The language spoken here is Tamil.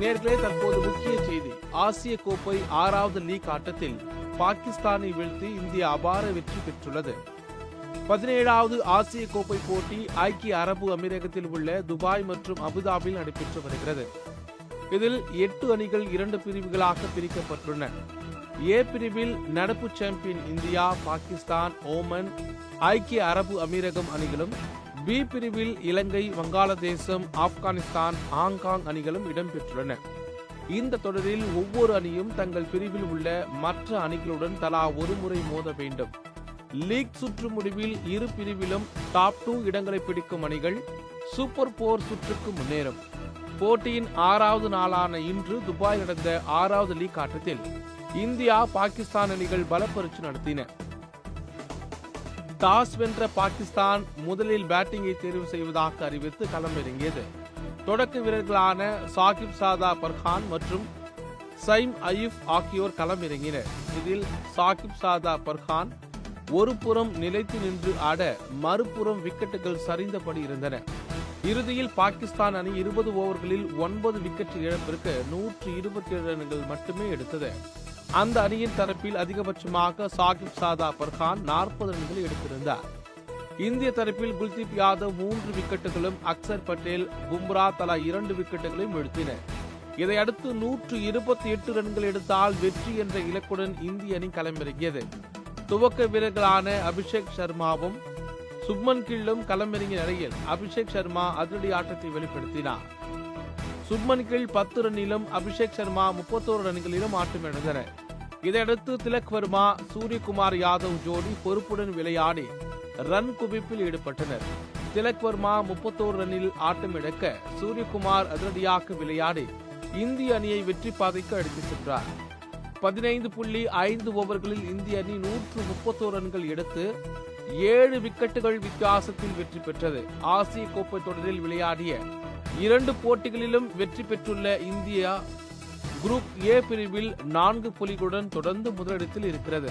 நேர்களே தற்போது முக்கிய செய்தி. ஆசிய கோப்பை ஆறாவது லீக் ஆட்டத்தில் பாகிஸ்தானை வீழ்த்தி இந்தியா அபார வெற்றி பெற்றுள்ளது. பதினேழாவது ஆசிய கோப்பை போட்டி ஐக்கிய அரபு அமீரகத்தில் உள்ள துபாய் மற்றும் அபுதாபியில் நடைபெற்று வருகிறது. இதில் எட்டு அணிகள் இரண்டு பிரிவுகளாக பிரிக்கப்பட்டுள்ளன. ஏ பிரிவில் நடப்பு சாம்பியன் இந்தியா பாகிஸ்தான் ஓமன் ஐக்கிய அரபு அமீரகம் அணிகளும் பி பிரிவில் இலங்கை வங்காளதேசம் ஆப்கானிஸ்தான் ஹாங்காங் அணிகளும் இடம்பெற்றுள்ளன. இந்த தொடரில் ஒவ்வொரு அணியும் தங்கள் பிரிவில் உள்ள மற்ற அணிகளுடன் தலா ஒரு முறை மோத வேண்டும். லீக் சுற்று முடிவில் இரு பிரிவிலும் டாப் டூ இடங்களை பிடிக்கும் அணிகள் சூப்பர் போர் சுற்றுக்கு முன்னேறும். போட்டியின் ஆறாவது நாளான இன்று துபாய் நடந்த ஆறாவது லீக் ஆட்டத்தில் இந்தியா பாகிஸ்தான் அணிகள் பலப்பரிச்சு நடத்தின. டாஸ் வென்ற பாகிஸ்தான் முதலில் பேட்டிங்கை தேர்வு செய்வதாக அறிவித்து களமிறங்கியது. தொடக்க வீரர்களான சாகிப் சாதா பர்ஹான் மற்றும் சைம் அயிஃப் ஆகியோர் களமிறங்கினர். இதில் சாகிப் சாதா பர்ஹான் ஒரு புறம் நிலைத்து நின்று ஆட மறுபுறம் விக்கெட்டுகள் சரிந்தபடி இருந்தன. இறுதியில் பாகிஸ்தான் அணி இருபது ஓவர்களில் ஒன்பது விக்கெட் இழப்பிற்கு நூற்று இருபத்தி ஏழு ரன்கள் மட்டுமே எடுத்தது. அந்த அணியின் தரப்பில் அதிகபட்சமாக சாகிப் சாதா பர்கான் நாற்பது ரன்கள் எடுத்திருந்தார். இந்திய தரப்பில் குல்தீப் யாதவ் மூன்று விக்கெட்டுகளும் அக்சர் பட்டேல் பும்ரா தலா இரண்டு விக்கெட்டுகளையும் வீழ்த்தினர் இதையடுத்து நூற்று இருபத்தி எட்டு ரன்கள் எடுத்தால் வெற்றி என்ற இலக்குடன் இந்திய அணி களமிறங்கியது. துவக்க வீரர்களான அபிஷேக் சர்மாவும் சுப்மன் கில்லும் களமிறங்கிய நிலையில் அபிஷேக் சர்மா அதிரடி ஆட்டத்தை வெளிப்படுத்தினார். சுப்மன் கில் பத்து ரன்னிலும் அபிஷேக் சர்மா முப்பத்தோரு ரன்களிலும் ஆட்டமிழந்தனர் இதையடுத்து திலக் வர்மா சூரியகுமார் யாதவ் ஜோடி பொறுப்புடன் விளையாடி ரன் குவிப்பில் ஈடுபட்டனர். திலக் வர்மா முப்பத்தோரு ரன்னில் ஆட்டமிழக்க சூரியகுமார் அதிரடியாக விளையாடி இந்திய அணியை வெற்றி பாதைக்கு அடித்துச் சென்றார். பதினைந்து புள்ளி ஐந்து ஓவர்களில் இந்திய அணி நூற்று முப்பத்தோரு ரன்கள் எடுத்து ஏழு விக்கெட்டுகள் வித்தியாசத்தில் வெற்றி பெற்றது. ஆசிய கோப்பை தொடரில் விளையாடிய இரண்டு போட்டிகளிலும் வெற்றி பெற்றுள்ள இந்தியா குரூப் ஏ பிரிவில் நான்கு புலிகளுடன் தொடர்ந்து முதலிடத்தில் இருக்கிறது.